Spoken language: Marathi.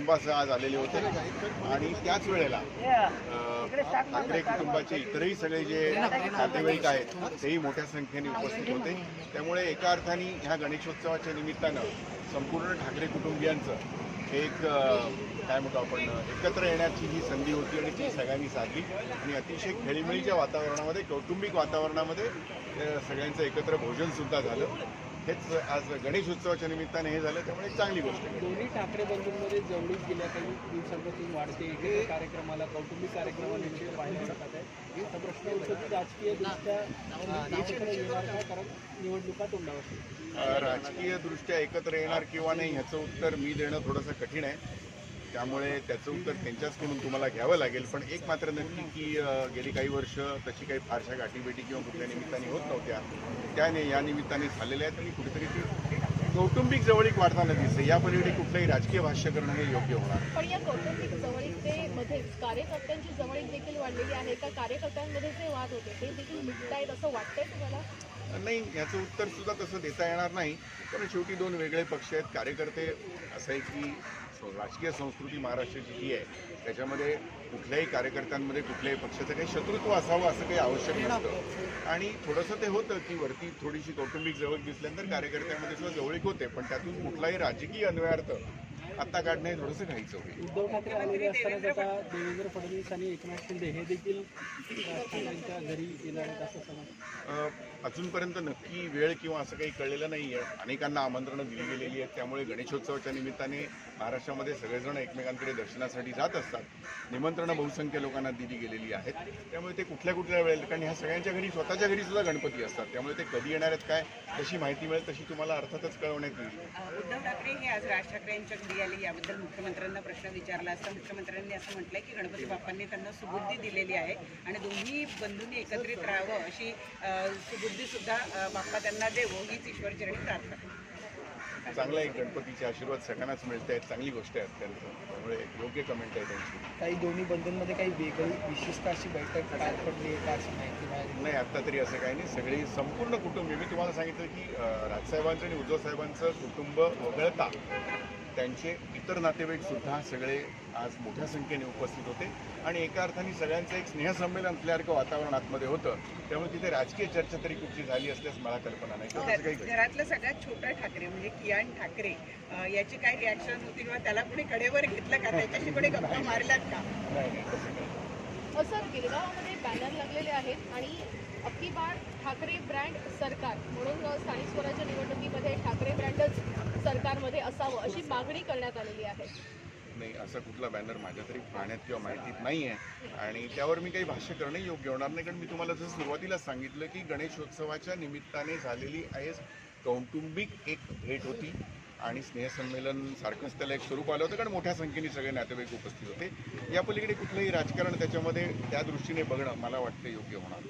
कुटुंबासह आज आलेले होते. आणि त्याच वेळेला ठाकरे कुटुंबाचे इतरही सगळे जे नातेवाईक आहेत तेही मोठ्या संख्येने उपस्थित होते. त्यामुळे एका अर्थाने ह्या गणेशोत्सवाच्या निमित्तानं संपूर्ण ठाकरे कुटुंबियांचं एक काय म्हणतो आपण एकत्र येण्याची ही संधी होती आणि ती सगळ्यांनी साधली. आणि अतिशय खेळीमेळीच्या वातावरणामध्ये कौटुंबिक वातावरणामध्ये सगळ्यांचं एकत्र भोजन सुद्धा झालं. हेच आज गणेश उत्सवाच्या निमित्ताने हे झालं त्यामुळे एक चांगली गोष्ट आहे. दोन्ही ठाकरे बंधूंमध्ये जवळीक गेल्या काही दिवसांपासून वाढते. एकेका कार्यक्रमाला कौटुंबिक कार्यक्रमाला आहे. हा प्रश्न राजकीयदृष्ट्या का? कारण निवडणुका तोंडावर. राजकीयदृष्ट्या एकत्र येणार किंवा नाही ह्याचं उत्तर मी देणं थोडंसं कठीण आहे. त्यामुळे त्याचं उत्तर त्यांच्याचकडून तुम्हाला घ्यावं लागेल. पण एक मात्र नक्की की गेली काही वर्ष तशी काही फारशा गाठीभेटी किंवा कुठल्या निमित्ताने होत नव्हत्या. त्याने या निमित्ताने झालेल्या आहेत आणि कुठेतरी ती कौटुंबिक जवळीक वाढताना दिसते. या पलीकडे कुठलंही राजकीय भाष्य करणं हे योग्य होणार पण या कौटुंबिक जवळीकतेमध्ये कार्यकर्त्यांची जवळीक देखील वाढलेली आहे. का कार्यकर्त्यांमध्ये जे वाद होते ते देखील मिटतायत असं वाटतंय तुम्हाला? नाही याचं उत्तर सुद्धा तसं देता येणार नाही. कारण शेवटी दोन वेगळे पक्ष आहेत. कार्यकर्ते असं आहे की राजकीय संस्कृती महाराष्ट्राची जी आहे त्याच्यामध्ये कुठल्याही कार्यकर्त्यांमध्ये कुठल्याही पक्षाचं काही शत्रुत्व असावं असं काही आवश्यक नसतं. आणि थोडंसं ते होतं की वरती थोडीशी कौटुंबिक जवळ दिसल्यानंतर कार्यकर्त्यांमध्ये सुद्धा जवळीक होते पण त्यातून कुठलाही राजकीय अन्वयार्थ आत्ता काढणं थोडंसं घाईचं होईल. उद्धव ठाकरे आलेले असतानाच आता देवेंद्र फडणवीस आणि एकनाथ शिंदे हे देखील ठाकरेंच्या घरी येणार आहेत असं समज अजूनपर्यंत नक्की वेळ किंवा असं काही कळलेलं नाही आहे अनेकांना आमंत्रणं दिली गेलेली आहेत. त्यामुळे गणेशोत्सवाच्या निमित्ताने महाराष्ट्रामध्ये सगळेजण एकमेकांकडे दर्शनासाठी जात असतात. निमंत्रणं बहुसंख्य लोकांना दिली गेलेली आहेत. त्यामुळे ते कुठल्या कुठल्या वेळेला कारण ह्या सगळ्यांच्या घरी स्वतःच्या घरी सुद्धा गणपती असतात. त्यामुळे ते कधी येणार आहेत काय तशी माहिती मिळेल तशी तुम्हाला अर्थातच कळवण्यात येईल. उद्धव ठाकरे हे आज राज ठाकरे यांच्या घरी आले याबद्दल मुख्यमंत्र्यांना प्रश्न विचारला असता मुख्यमंत्र्यांनी असं म्हटलंय की गणपती बाप्पांनी त्यांना सुबुद्धी दिलेली आहे आणि दोन्ही बंधूंनी एकत्रित राहावं अशी अ, सुबुद्धी सुद्धा अ, बाप्पा त्यांना देवो हीच ईश्वरचरणी प्रार्थना. चांगला एक गणपतीचे आशीर्वाद सगळ्यांनाच मिळत आहेत चांगली गोष्ट आहे अत्यंत. त्यामुळे योग्य कमेंट आहे त्यांची. काही दोन्ही बंधूंमध्ये काही वेगळी विशिष्ट अशी बैठक पार पडली आहे का अशी माहिती मिळाली? नाही आत्ता तरी असं काही नाही. सगळी संपूर्ण कुटुंब मी तुम्हाला सांगितलं की राजसाहेबांचं आणि उद्धव साहेबांचं कुटुंब वगळता त्यांचे इतर नातेवाईक सुद्धा सगळे आज मोठ्या संख्येने उपस्थित होते. आणि एका अर्थाने सगळ्यांचं एक स्नेहसंमेलन असल्यासारखं वातावरण आतमध्ये होतं. त्यामुळे तिथे राजकीय चर्चा तरी कुठची झाली असल्यास मला कल्पना नाही. घडलं. घरातलं सगळ्यात छोटा ठाकरे म्हणजे कियान ठाकरे याची काय रिॲक्शन होती किंवा त्याला कोणी कडेवर घेतलं का? त्याच्याशी कोणी गप्पा मारल्यात का? असं गिरगावामध्ये बॅनर लागलेले आहेत आणि अक्की बाळ ठाकरे ब्रँड सरकार म्हणून स्थानिक स्वराज्य निवडणुकीमध्ये ठाकरे ब्रँडच सरकारमध्ये असावं अशी मागणी करण्यात आलेली आहे. नाही असा कुठला बॅनर माझ्या तरी पाण्यात किंवा माहितीत नाही आहे आणि त्यावर मी काही भाष्य करणं योग्य होणार नाही कारण मी तुम्हाला जसं सुरुवातीला सांगितलं की गणेशोत्सवाच्या निमित्ताने झालेली आहे कौटुंबिक एक भेट होती. आणि स्नेहसंमेलन सारखंच त्याला एक स्वरूप आलं होतं कारण मोठ्या संख्येने सगळे नातेवाईक उपस्थित होते. या पलीकडे कुठलंही राजकारण त्याच्यामध्ये त्या दृष्टीने बघणं मला वाटतं योग्य होणार.